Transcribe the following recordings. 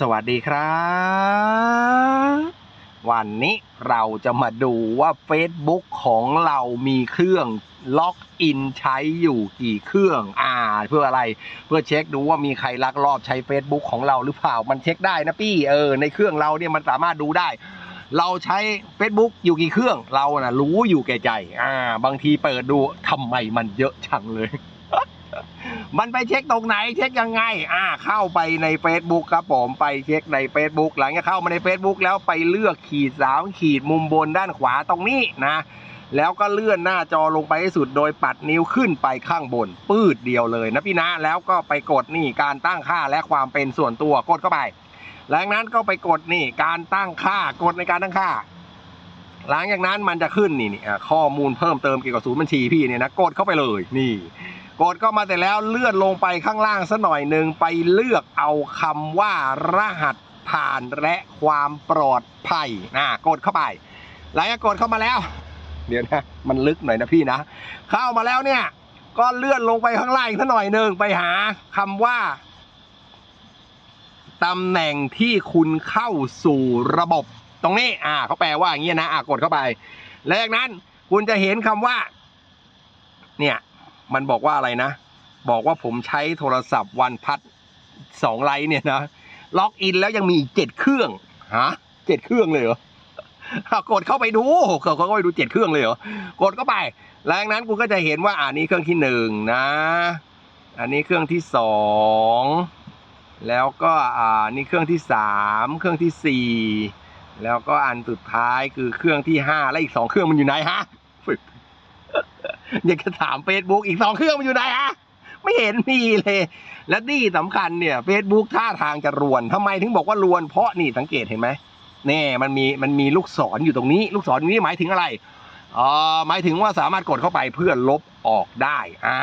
สวัสดีครับ วันนี้เราจะมาดูว่า Facebook ของเรามีเครื่องล็อกอินใช้อยู่กี่เครื่อง อ่า เพื่ออะไร เพื่อเช็คดูว่ามีใครลักลอบใช้ Facebook ของเราหรือเปล่า มันเช็คได้นะพี่ เออ ในเครื่องเราเนี่ยมันสามารถดูได้ เราใช้ Facebook อยู่กี่เครื่อง เรานะ่ะรู้อยู่แก่ใจ อ่า บางทีเปิดดูทำไมมันเยอะชังเลย มันไปเช็คตรงไหนเช็คยังไง อ่า เข้าไปใน Facebook ครับผมไปเช็คใน Facebook หลังจากเข้ามาใน Facebook แล้วไปเลือกขีดสามขีดมุมบนด้านขวาตรงนี้นะ แล้วก็เลื่อนหน้าจอลงไปให้สุดโดยปัดนิ้วขึ้นไปข้างบน ปืดเดียวเลยนะพี่นะแล้วก็ไปกดนี่การตั้งค่าและความเป็นส่วนตัวกดเข้าไป หลังนั้นก็ไปกดนี่การตั้งค่ากดในการตั้งค่า หลังจากนั้นมันจะขึ้นนี่นี่ข้อมูลเพิ่มเติมเกี่ยวกับศูนย์บัญชีพี่เนี่ยนะกดเข้าไปเลยนี่ กดเข้ามาแต่แล้วเลื่อนลงไปข้างล่างสัหน่อยหนึ่งไปเลือกเอาคำว่ารหัสผ่านและความปลอดภัยนะกดเข้าไป หลังจากกดเข้ามาแล้ว เดี๋ยวนะมันลึกหน่อยนะพี่นะ เข้ามาแล้วเนี่ยก็เลื่อนลงไปข้างล่างอีกสักหน่อยหนึ่งไปหาคำว่าตำแหน่งที่คุณเข้าสู่ระบบตรงนี้ อ่าเขาแปลว่าอย่างนี้นะ อ่ากดเข้าไป แล้วจากนั้นคุณจะเห็นคำว่า เนี่ย มันบอกว่าอะไรนะ บอกว่าผมใช้โทรศัพท์วันพัดสองไลท์เนี่ยนะ ล็อกอินแล้วยังมีอีกเจ็ดเครื่องฮะเจ็ดเครื่องเลยเหรอกดเข้าไปดูเขาเขาก็ไปดูเจ็ดเครื่องเลยเหรอกดเข้าไปหลังนั้นคุณก็จะเห็นว่าอ่านี้เครื่องที่หนึ่งนะ อันนี้เครื่องที่สองแล้วก็อ่านี่เครื่องที่สามเครื่องที่สี่แล้วก็อันสุดท้ายคือเครื่องที่ห้าและอีกสองเครื่องมันอยู่ไหนฮะ อยากจะถาม Facebook อีกสองเครื่องมันอยู่ไหนฮะไม่เห็นมีเลย และที่สำคัญเนี่ย Facebook ท่าทางจะรวนทำไมถึงบอกว่ารวนเพราะนี่สังเกตเห็นไหมแน่มันมีมันมีลูกศรอยู่ตรงนี้ ลูกศรนี้หมายถึงอะไรอ๋อหมายถึงว่าสามารถกดเข้าไปเพื่อลบออกได้อ่า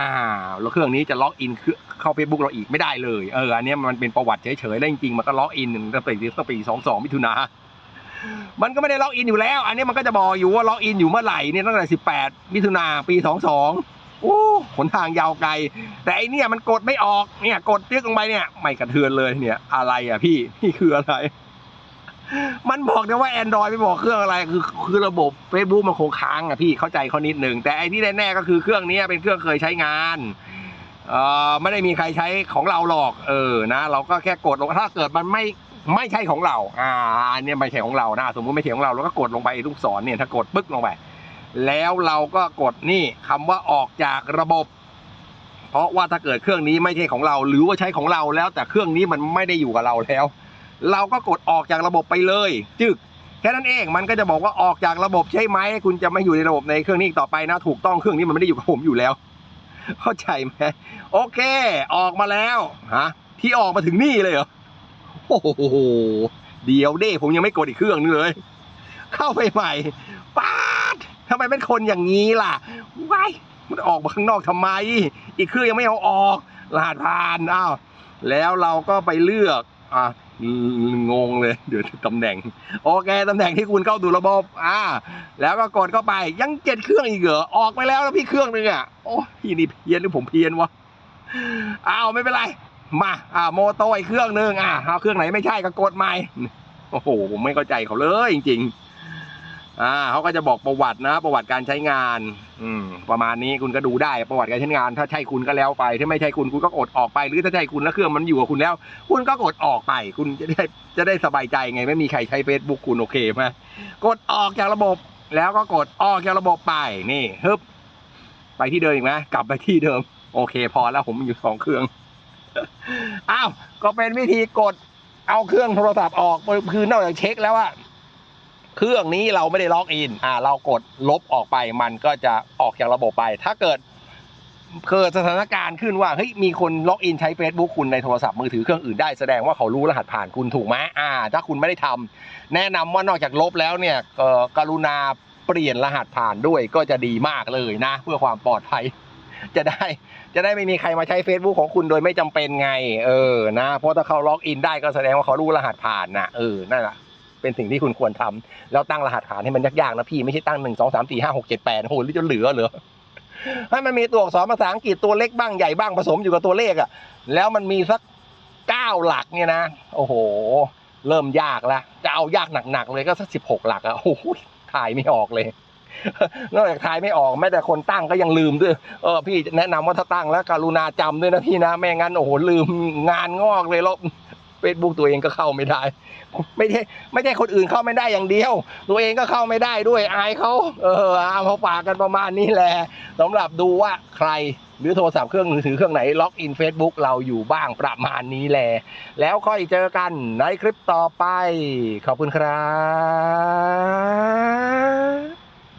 แล้วเครื่องนี้จะล็อกอินเข้า Facebook เราอีกไม่ได้เลยเอออันนี้มันเป็นประวัติเฉยๆแล้วจริงๆมันก็ล็อกอินตั้งแต่ตั้งแต่ปีสองสองมิถุนา มันก็ไม่ได้ล็อกอินอยู่แล้ว อันนี้มันก็จะบอกอยู่ว่าล็อกอินอยู่เมื่อไหร่เนี่ยตั้งแต่ 18 มิถุนาปี 22 โอ้หนทางยาวไกล แต่ไอเนี่ยมันกดไม่ออกเนี่ย กดเรียกลงไปเนี่ย ไม่กระเทือนเลยเนี่ย อะไรอะพี่นี่คืออะไร มันบอกนะว่า Android ไม่บอกเครื่องอะไร คือคือระบบ Facebook มันคงค้างอะพี่เข้าใจเขานิดหนึ่งแต่ไอที่แน่ๆก็คือเครื่องนี้เป็นเครื่องเคยใช้งานเอ่อไม่ได้มีใครใช้ของเราหรอก เออนะ เราก็แค่กดลงถ้าเกิดมันไม่ ไม่ใช่ของเรา อ่าอันเนี้ยไม่ใช่ของเรานะ สมมติไม่ใช่ของเราเราก็กดลงไปลูกศรเนี่ยถ้ากดปึ๊กลงไป แล้วเราก็กดนี่คำว่าออกจากระบบ เพราะว่าถ้าเกิดเครื่องนี้ไม่ใช่ของเรา หรือว่าใช้ของเราแล้ว แต่เครื่องนี้มันไม่ได้อยู่กับเราแล้ว เราก็กดออกจากระบบไปเลย จึกแค่นั้นเองมันก็จะบอกว่าออกจากระบบใช่ไหมคุณจะไม่อยู่ในระบบในเครื่องนี้อีกต่อไปนะ ถูกต้องเครื่องนี้มันไม่ได้อยู่กับผมอยู่แล้ว เข้าใจไหมโอเค ออกมาแล้วฮะที่ออกมาถึงนี่เลยเหรอ โอ้โห เดี๋ยวเด้ผมยังไม่กดอีกเครื่องนึงเลย เข้าไปใหม่ป๊าดทำไมเป็นคนอย่างนี้ล่ะว้ายมันออกมาข้างนอกทำไม อีกเครื่องยังไม่เอาออกรหัสผ่านอ้าวแล้วเราก็ไปเลือกอะงงเลย เดี๋ยวตำแหน่ง โอเคตำแหน่งที่คุณเข้าสู่ระบบ อ่า แล้วก็กดเข้าไปยังเจ็ดเครื่องอีกเหรอออกไปแล้วแล้วพี่เครื่องนึงอะโอ้พี่นี่เพี้ยนหรือผมเพี้ยนวะอ้าวไม่เป็นไร มาอ่าโมโตอีกเครื่องหนึงอ่าเอาเครื่องไหนไม่ใช่ก็กดใหม่โอ้โหผมไม่เข้าใจเขาเลยจริง ๆ อ่าเขาก็จะบอกประวัตินะ ประวัติการใช้งาน อืม ประมาณนี้คุณก็ดูได้ประวัติการใช้งาน ถ้าใช่คุณก็แล้วไป ถ้าไม่ใช่คุณคุณก็กดออกไป หรือถ้าใช่คุณแล้วเครื่องมันอยู่กับคุณแล้ว คุณก็กดออกไป คุณจะได้จะได้สบายใจไง ไม่มีใครใช้ Facebook คุณโอเคไหมกดออกจากระบบ แล้วก็กดออกจากระบบไปนี่ฮึบไปที่เดิมอีกไหมกลับไปที่เดิม โอเค พอแล้วผมอยู่สองเครื่อง อ้าวก็เป็นวิธีกดเอาเครื่องโทรศัพท์ออกคือนอกจากเช็คแล้วว่าเครื่องนี้เราไม่ได้ล็อกอิน อ่า เรากดลบออกไปมันก็จะออกจากระบบไป ถ้าเกิดเกิดสถานการณ์ขึ้นว่าเฮ้ยมีคนล็อกอินใช้ Facebook คุณในโทรศัพท์มือถือเครื่องอื่นได้แสดงว่าเขารู้รหัสผ่านคุณถูกไหมอ่า ถ้าคุณไม่ได้ทำแนะนำว่านอกจากลบแล้วเนี่ยเอ่อกรุณาเปลี่ยนรหัสผ่านด้วยก็จะดีมากเลยนะ เพื่อความปลอดภัย จะได้จะได้ไม่มีใครมาใช้ Facebook ของคุณโดยไม่จำเป็นไง เออนะเพราะถ้าเขาล็อกอินได้ก็แสดงว่าเขารู้รหัสผ่านนะเออนั่นแหละเป็นสิ่งที่คุณควรทำแล้วตั้งรหัสผ่านให้มันยากๆนะพี่ไม่ใช่ตั้งหนึ่งสองสามสี่ห้าหกเจ็ดแปดโหหรือจะเหลือเหรอให้มันมีตัวอักษรภาษาอังกฤษตัวเล็กบ้างใหญ่บ้างผสมอยู่กับตัวเลขอะ่ะ แล้วมันมีสักเก้าหลักเนี่ยนะ โอ้โห เริ่มยากแล้วจะเอายากหนักๆเลยก็สักสิบหกหลักอะโอ้โหถ่ายไม่ออกเลย นอกจากถ่ายไม่ออกแม้แต่คนตั้งก็ยังลืมด้วยเออพี่แนะนำว่าถ้าตั้งแล้วกรุณาจำด้วยนะพี่นะไม่งั้นโอ้โหลืมงานงอกเลยล้วเฟซบุ๊กตัวเองก็เข้าไม่ได้ ไม่ใช่ไม่ใช่คนอื่นเข้าไม่ได้อย่างเดียว ตัวเองก็เข้าไม่ได้ด้วยอายเขาเออเอามาฝากกันประมาณนี้แหละสำหรับดูว่าใครหรือโทรศัพท์เครื่องมือถือเครื่องไหนล็อกอิน Facebook เราอยู่บ้างประมาณนี้แหละแล้วค่อยเจอกันในคลิปต่อไป ขอบคุณครับ